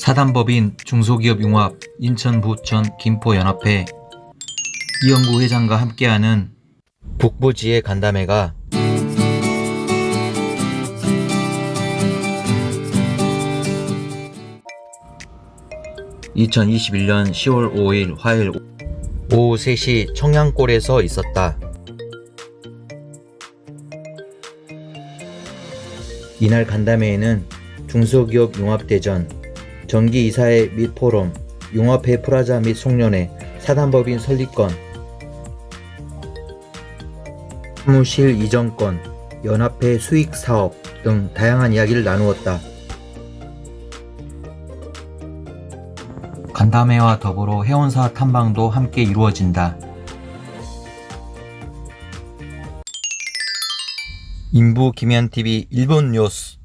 사단법인 중소기업융합 인천 부천 김포연합회 이영구 회장과 함께하는 북부지의 간담회가 2021년 10월 5일 화요일 오후 3시 청양골에서 있었다. 이날 간담회에는 중소기업 융합대전, 전기 이사회 및 포럼, 융합회 프라자 및 송년회, 사단법인 설립권, 사무실 이전권, 연합회 수익 사업 등 다양한 이야기를 나누었다. 간담회와 더불어 회원사 탐방도 함께 이루어진다. 인부 김현TV 일본 뉴스